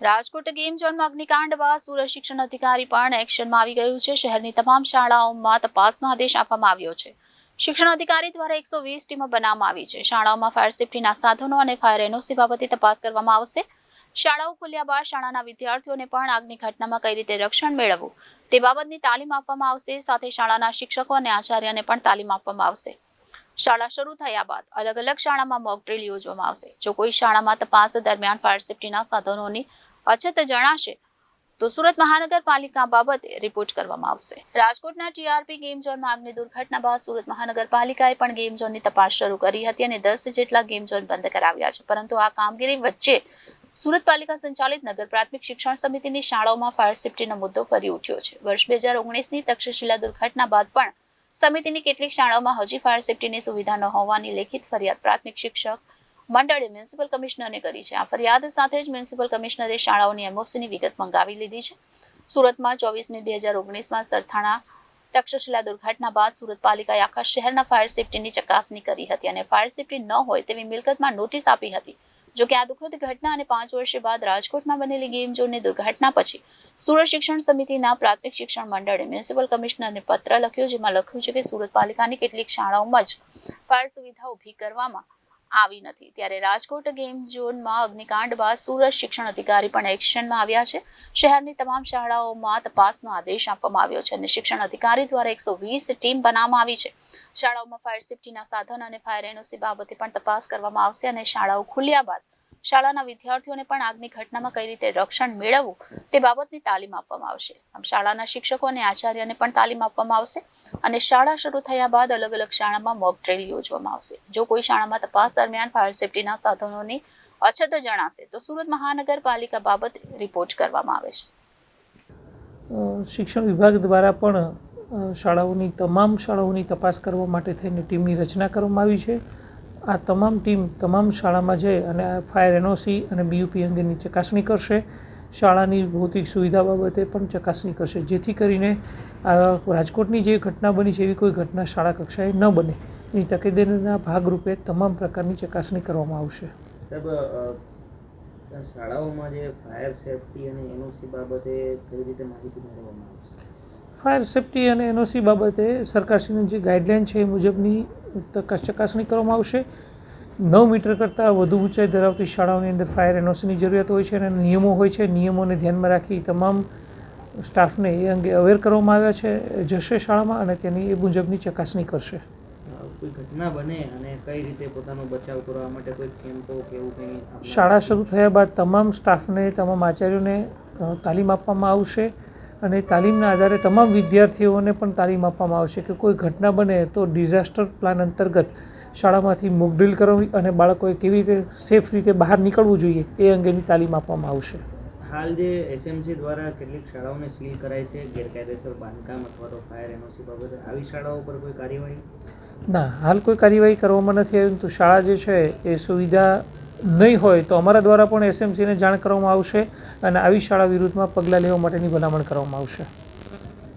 Rajkot game ઝોનમાં અગ્નિકાંડ બાદ સુરત શિક્ષણ અધિકારી પણ એક્શનમાં આવી ગયું છે. શહેરની તમામ શાળાઓમાં તપાસનો આદેશ આપવામાં આવ્યો છે. શિક્ષણ અધિકારી દ્વારા એકસો વીસ ટીમો બનાવવામાં આવી છે. શાળાઓમાં ફાયર સેફટીના સાધનો અને ફાયર એનઓસી બાબતે તપાસ કરવામાં આવશે. શાળાઓ ખુલ્યા બાદ શાળાના વિદ્યાર્થીઓને પણ આગની ઘટનામાં કઈ રીતે રક્ષણ મેળવવું તે બાબતની તાલીમ આપવામાં આવશે. સાથે શાળાના શિક્ષકો અને આચાર્યને પણ તાલીમ આપવામાં આવશે. શાળા શરૂ થયા બાદ અલગ અલગ શાળામાં મોક ડ્રિલ યોજવામાં આવશે. જો કોઈ શાળામાં તપાસ દરમિયાન ફાયર સેફટીના સાધનોની અછત જણાશે તો સુરત મહાનગરપાલિકા બાબતે રિપોર્ટ કરવામાં આવશે. રાજકોટના ટીઆરપી ગેમ ઝોનમાં આગની દુર્ઘટના બાદ સુરત મહાનગરપાલિકાએ પણ ગેમ ઝોનની તપાસ શરૂ કરી હતી અને દસ જેટલા ગેમ ઝોન બંધ કરાવ્યા છે. પરંતુ આ કામગીરી વચ્ચે સુરત પાલિકા સંચાલિત નગર પ્રાથમિક શિક્ષણ સમિતિની શાળાઓમાં ફાયર સેફટીનો મુદ્દો ફરી ઉઠ્યો છે. વર્ષ બે હજાર ઓગણીસની તક્ષશિલા દુર્ઘટના બાદ પણ સમિતિની કેટલીક શાળાઓમાં હજી ફાયર સેફટીની સુવિધા ન હોવાની લેખિત ફરિયાદ પ્રાથમિક શિક્ષક મંડળે મ્યુનિસિપલ કમિશનરને કરી છે આ ફરિયાદ સાથે જ મ્યુનિસિપલ કમિશનરે શાળાઓની એમઓસીની વિગત મંગાવી લીધી છે. સુરતમાં ચોવીસ મે બે હજાર ઓગણીસમાં સરથાણા તક્ષશિલા દુર્ઘટના બાદ સુરત પાલિકાએ આખા શહેરના ફાયર સેફટીની ચકાસણી કરી હતી અને ફાયર સેફટી ન હોય તેવી મિલકતમાં નોટિસ આપી હતી. જો કે આ દુઃખદ ઘટના અને પાંચ વર્ષ બાદ રાજકોટમાં બનેલી ગેમ ઝોનની દુર્ઘટના પછી સુરત શિક્ષણ સમિતિના પ્રાથમિક શિક્ષણ મંડળે મ્યુનિસિપલ કમિશનરને પત્ર લખ્યો જેમાં લખ્યું છે કે સુરત પાલિકાની કેટલીક શાળાઓમાં જ ફાયર સુવિધા ઊભી કરવામાં આવી નથી. ત્યારે રાજકોટ ગેમ ઝોનમાં અગ્નિકાંડ બાદ સુરત શિક્ષણ અધિકારી પણ એક્શનમાં આવ્યા છે. શહેરની તમામ શાળાઓમાં તપાસનો આદેશ આપવામાં આવ્યો છે અને શિક્ષણ અધિકારી દ્વારા એકસો વીસ ટીમ બનાવવામાં આવી છે. શાળાઓમાં ફાયર સેફટીના સાધન અને ફાયર એનઓસી બાબતે પણ તપાસ કરવામાં આવશે અને શાળાઓ ખુલ્યા બાદ શાળાના વિદ્યાર્થીઓને પણ આગની ઘટનામાં કઈ રીતે રક્ષણ મેળવવું તે બાબતની તાલીમ આપવામાં આવશે. આમ શાળાના શિક્ષકો અને આચાર્યને પણ તાલીમ આપવામાં આવશે અને શાળા શરૂ થયા બાદ અલગ અલગ શાળામાં મોક ડ્રિલ યોજવામાં આવશે. જો કોઈ શાળામાં તપાસ દરમિયાન ફાયર સેફટીના સાધનોની અછત જણાશે, તો સુરત મહાનગરપાલિકા બાબત રિપોર્ટ કરવામાં આવે છે. શિક્ષણ વિભાગ દ્વારા પણ શાળાઓની, તમામ શાળાઓની તપાસ કરવા માટે થઈને ટીમની રચના કરવામાં આવી છે. આ તમામ ટીમ તમામ શાળામાં જઈ અને આ ફાયર એનઓસી અને બીયુપી અંગેની ચકાસણી કરશે. શાળાની ભૌતિક સુવિધા બાબતે પણ ચકાસણી કરશે. જેથી કરીને આ રાજકોટની જે ઘટના બની છે એવી કોઈ ઘટના શાળા કક્ષાએ ન બને. એની તકેદારીના ભાગરૂપે તમામ પ્રકારની ચકાસણી કરવામાં આવશે. શાળાઓમાં જે ફાયર સેફટી અને એનઓસી બાબતે કઈ રીતે માહિતી મેળવવામાં આવશે? ફાયર સેફટી અને એનઓસી બાબતે સરકારશ્રીની જે ગાઈડલાઇન છે એ મુજબની ચકાસણી કરવામાં આવશે. નવ મીટર કરતાં વધુ ઊંચાઈ ધરાવતી શાળાઓની અંદર ફાયર એનઓસીની જરૂરિયાત હોય છે અને નિયમો હોય છે. નિયમોને ધ્યાનમાં રાખી તમામ સ્ટાફને એ અંગે અવેર કરવામાં આવ્યા છે. જશે શાળામાં અને તેની એ મુજબની ચકાસણી કરશે. કોઈ ઘટના બને અને કઈ રીતે પોતાનો બચાવ કરવા માટે કોઈ કેમ્પો કે એવું કંઈ શાળા શરૂ થયા બાદ તમામ સ્ટાફને તમામ આચાર્યોને તાલીમ આપવામાં આવશે. અને તાલીમના આધારે તમામ વિદ્યાર્થીઓને પણ તાલીમ આપવામાં આવશે કે કોઈ ઘટના બને તો ડિઝાસ્ટર પ્લાન અંતર્ગત શાળામાંથી મોકડ્રીલ કરવી અને બાળકોએ કેવી રીતે સેફ રીતે બહાર નીકળવું જોઈએ એ અંગેની તાલીમ આપવામાં આવશે. હાલ જે એસએમસી દ્વારા કેટલીક શાળાઓને સીલ કરાય છે ગેરકાયદેસર બાંધકામ અથવા તો ફાયર એનઓસી બાબતે આવી શાળાઓ પર કોઈ કાર્યવાહી? ના હાલ કોઈ કાર્યવાહી કરવામાં નથી આવી તો શાળા જે છે એ સુવિધા નહીં હોય તો અમારા દ્વારા પણ એસએમસીને જાણ કરવામાં આવશે અને આવી શાળા વિરુદ્ધમાં પગલાં લેવા માટેની ભલામણ કરવામાં આવશે.